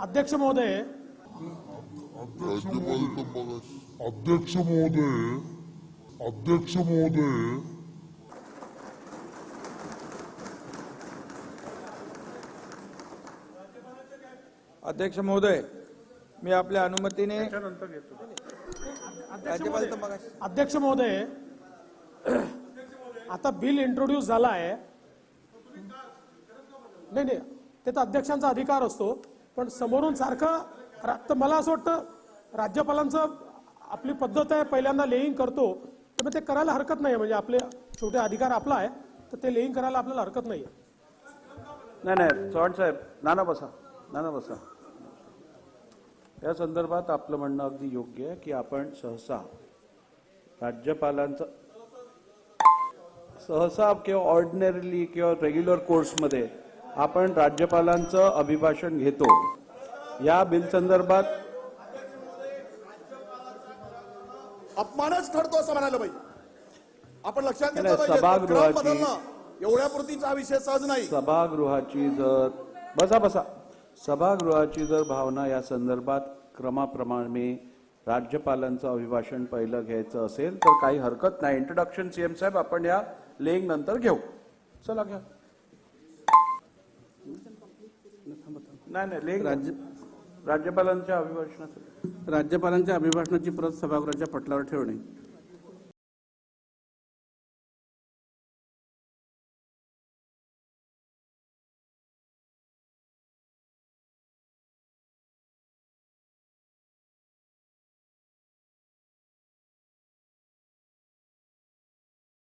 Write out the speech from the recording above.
अध्यक्ष महोदय. अध्यक्ष महोदय. अध्यक्ष महोदय. अध्यक्ष महोदय मी आपल्या अनुमतीने अध्यक्ष महोदय आता बिल इंट्रोड्यूस झाला आहे नाही नाही. ते तर अध्यक्षांचा अधिकार असतो. पण समोरून सारखं तर मला असं वाटतं राज्यपालांचं आपली पद्धत आहे पहिल्यांदा लेईंग करतो. तर मग ते करायला हरकत नाही म्हणजे आपले छोटे अधिकार आपला आहे तर ते लेईंग करायला आपल्याला हरकत नाही नाही नाही. चव्हाण साहेब नाना बसा. नाना बसा. या संदर्भात आपलं म्हणणं अगदी योग्य आहे की आपण सहसा राज्यपालांचं सहसा किंवा ऑर्डिनरीली किंवा रेग्युलर कोर्समध्ये आपण राज्यपालांचं अभिभाषण घेतो. या बिल संदर्भात अपमानच ठरतो असं म्हणायला पाहिजे. आपण लक्षात घेतलं सभागृहाची- क्रम बदलणं एवढ्या पुरतीचा हा विषय सहज नाही. सभागृहाची जर बसा बसा. सभागृहाची जर भावना या संदर्भात क्रमाप्रमाणे राज्यपालांचं अभिभाषण पहिलं घ्यायचं असेल तर काही हरकत नाही. इंट्रोडक्शन सीएम साहेब आपण या लेंग नंतर घेऊ. चला घ्या. नाही नाही लेंग राज्य राज्यपालांच्या अभिभाषणाचं. राज्यपालांच्या अभिभाषणाची प्रत सभागृहाच्या पटलावर ठेवणे.